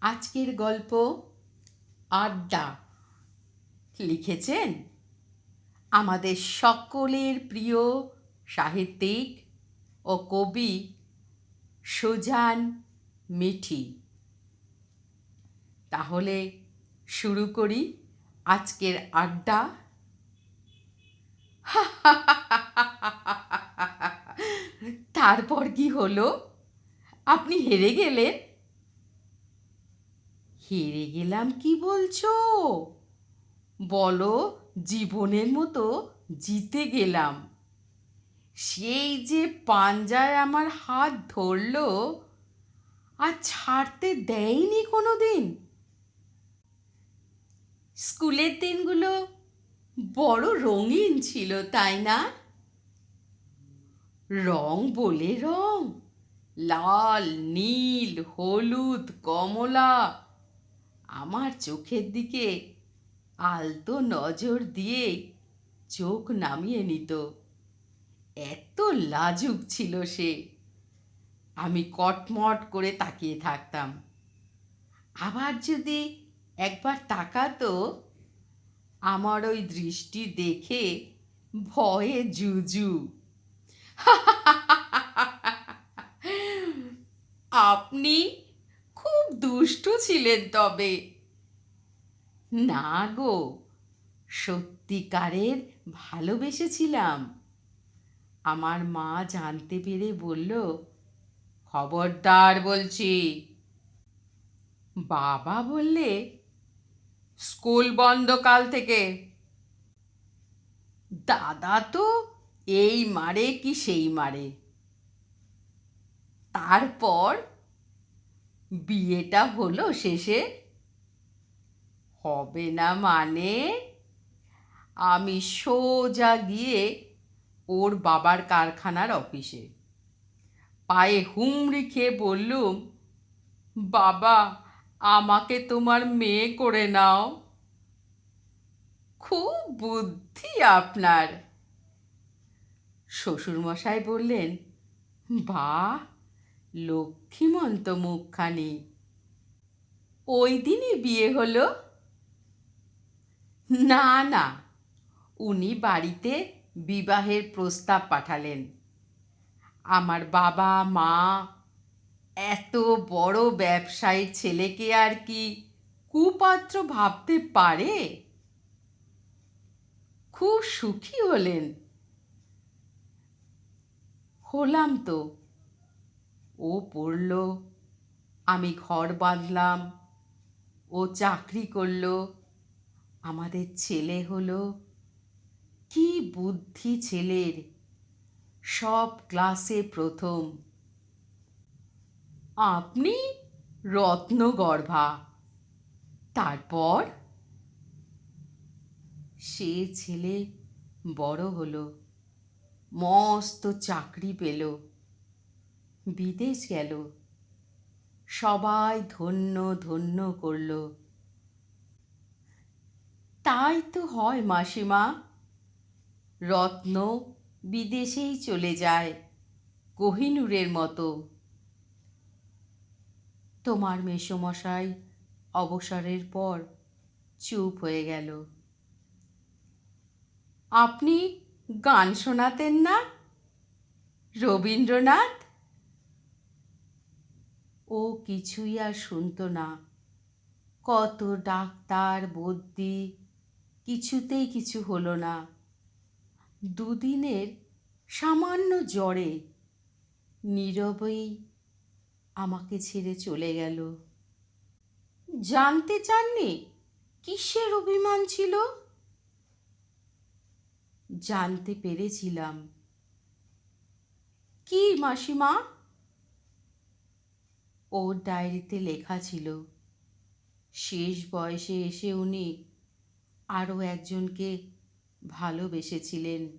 আজকের গল্প আড্ডা। লিখেছেন আমাদের সকলের প্রিয় সাহিত্যিক ও কবি সুজান মিঠি। তাহলে শুরু করি আজকের আড্ডা। তারপর কি হলো? আপনি হেরে গেলেন? হেরে গেলাম কি বলছো? বলো, জীবনের মতো জিতে গেলাম। সেই যে পাঞ্জায় আমার হাত ধরলো, আর ছাড়তে দেয়নি কোনো দিন স্কুলের দিনগুলো বড় রঙিন ছিল, তাই না? রং বলে রং, লাল, নীল, হলুদ, কমলা আমার চোখের দিকে আলতো নজর দিয়ে চোখ নামিয়ে নিত। এত লাজুক ছিল সে। আমি কটমট করে তাকিয়ে থাকতাম। আবার যদি একবার তাকাতো, আমার ওই দৃষ্টি দেখে ভয়ে জুজু। আপনি দুষ্টু ছিলেন তবে। না গো, সত্যিকারের ভালোবেসেছিলাম। আমার মা জানতে পেরে বলল, খবরদার বলছি। বাবা বললে, স্কুল বন্ধ কাল থেকে। দাদা তো এই মারে কি সেই মারে? তারপর বিয়েটা হলো শেষে? হবে না মানে? আমি সোজা গিয়ে ওর বাবার কারখানার অফিসে। পায়ে হুমড়ি খেয়ে বললুম, বাবা, আমাকে তোমার মেয়ে করে নাও। খুব বুদ্ধি আপনার। শ্বশুরমশাই বললেন, বাহ লক্ষ্মীমন্ত মুখখানি। ওই দিনই বিয়ে হলো? না না, উনি বাড়িতে বিবাহের প্রস্তাব পাঠালেন। আমার বাবা, মা, এত বড় ব্যবসায়ীর ছেলেকে আর কি কুপাত্র ভাবতে পারে? খুব সুখী হলেন। হলাম তো। ও পড়ল, আমি ঘর বাঁধলাম, ও চাকরি করল, আমাদের ছেলে হলো। কি বুদ্ধি ছেলের, সব ক্লাসে প্রথম। আপনি রত্নগর্ভা, তারপর? সে ছেলে বড় হলো, মস্ত চাকরি পেল। বিদেশ গেল। সবাই ধন্য ধন্য করল। তাই তো হয় মাসিমা। রত্ন বিদেশেই চলে যায় কোহিনুরের মতো। তোমার মেসমশাই অবসরের পর চুপ হয়ে গেল। আপনি গান শোনাতেন না? রবীন্দ্রনাথ? ও কিছুই আর শুনতো না। কত ডাক্তার বদ্যি কিছুতেই কিছু হলো না। দুদিনের সামান্য জ্বরে নীরবেই আমাকে ছেড়ে চলে গেল। জানতে চাননি কিসের অভিমান ছিল? জানতে পেরেছিলাম। কি মাসিমা? ওর ডায়েরিতে লেখা ছিল, শেষ বয়সে এসে উনি আরও একজনকে ভালোবেসেছিলেন।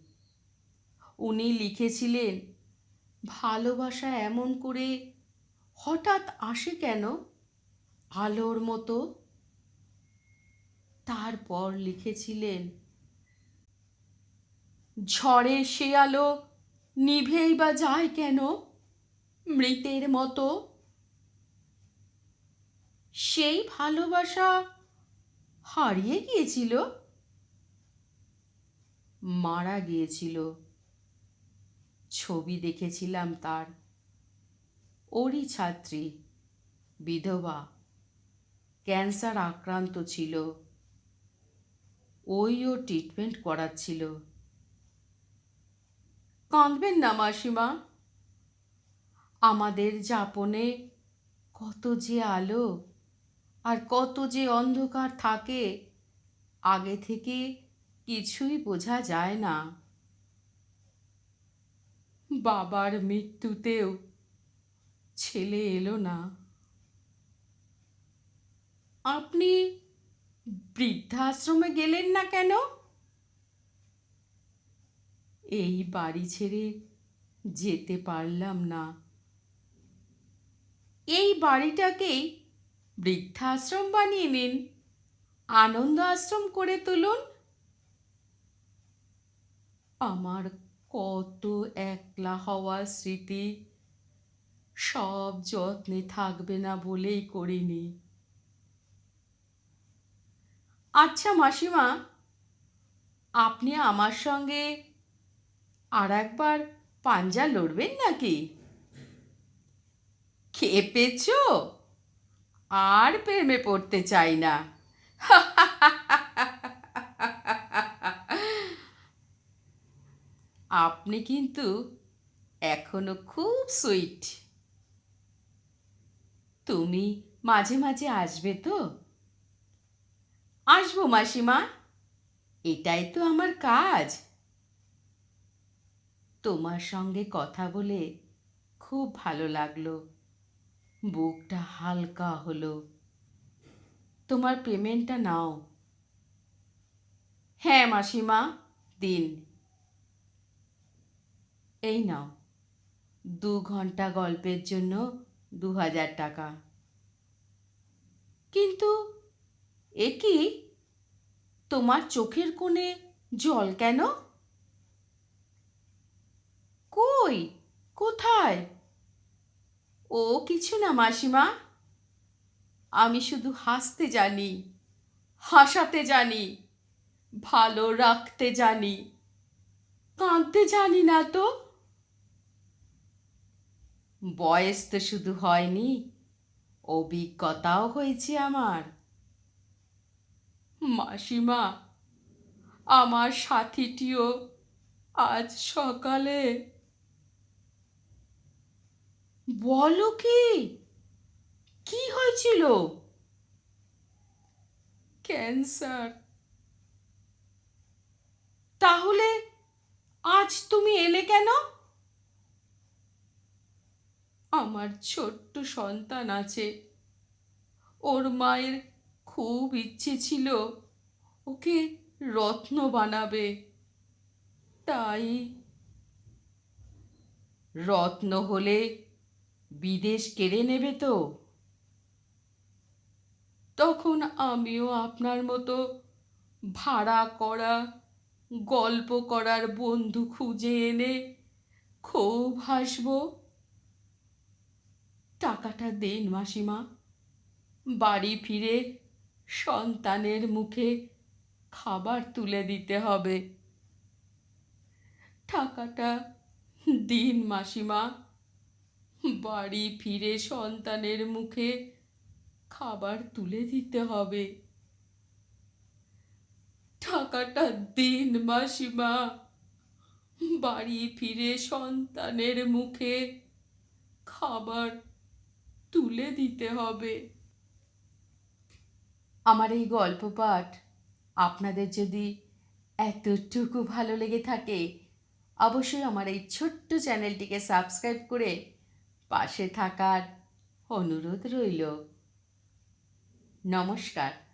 উনি লিখেছিলেন, ভালোবাসা এমন করে হঠাৎ আসে কেন? আলোর মতো। তারপর লিখেছিলেন ঝড়ে সে আলো নিভেই বা যায় কেন? মৃতের মতো। সেই ভালোবাসা হারিয়ে গিয়েছিল। মারা গিয়েছিল। ছবি দেখেছিলাম তার। ওরই ছাত্রী, বিধবা, ক্যান্সার আক্রান্ত ছিল। ওইও ট্রিটমেন্ট করাচ্ছিল। কাঁদবেন না মাসিমা। আমাদের যাপনে কত যে আলো। আর কত যে অন্ধকার থাকে, আগে থেকে কিছুই বোঝা যায় না। বাবার মৃত্যুতেও ছেলে এলো না। আপনি বৃদ্ধাশ্রমে গেলেন না কেন? এই বাড়ি ছেড়ে যেতে পারলাম না। এই বাড়িটাকেই বৃদ্ধাশ্রম বানিয়ে নিন আনন্দ আশ্রম করে তুলুন। আমার কত একলা হওয়ার স্মৃতি, সব যত্নে থাকবে না বলেই করিনি। আচ্ছা মাসিমা, আপনি আমার সঙ্গে আর একবার পাঞ্জা লড়বেন নাকি? খেপেছ? আর প্রেমে পড়তে চাই না। আপনি কিন্তু এখনও খুব সুইট। তুমি মাঝে মাঝে আসবে তো? আসব মাসিমা, এটাই তো আমার কাজ। তোমার সঙ্গে কথা বলে খুব ভালো লাগল। বুকটা হালকা হলো। তোমার পেমেন্টটা নাও। হ্যাঁ মাসিমা, দিন। এই নাও। দু ঘণ্টা গল্পের জন্য দু হাজার টাকা। কিন্তু এ কি? তোমার চোখের কোণে জল কেন? কই? কোথায়? ও কিছু না, মাসিমা। আমি শুধু হাসতে জানি, হাসাতে জানি, ভালো রাখতে জানি, কাঁদতে জানি না তো। বয়স তো শুধু হয়নি, অভিজ্ঞতাও হয়েছে আমার। মাসিমা, আমার সাথীটিও আজ সকালে বলো কি? কি হয়েছিল? ক্যান্সার। তাহলে আজ তুমি এলে কেন? আমার ছোট্ট সন্তান আছে। ওর মায়ের খুব ইচ্ছে ছিল ওকে রত্ন বানাবে। তাই রত্ন হলে বিদেশ কেড়ে নেবে তো? তখন আমিও আপনার মতো ভাড়া করা, গল্প করার বন্ধু খুঁজে এনে খুব হাসবো। টাকাটা দেন মাসিমা। বাড়ি ফিরে সন্তানের মুখে খাবার তুলে দিতে হবে। টাকাটা দিন মাসিমা। বাড়ি ফিরে সন্তানের মুখে খাবার তুলে দিতে হবে। টাকাটা দিন মাসিমা। বাড়ি ফিরে সন্তানের মুখে খাবার তুলে দিতে হবে। আমার এই গল্প পাঠ আপনাদের যদি এতটুকু ভালো লেগে থাকে, অবশ্যই আমার এই ছোট্ট চ্যানেলটিকে সাবস্ক্রাইব করে পাশে থাকার অনুরোধ রইল। নমস্কার।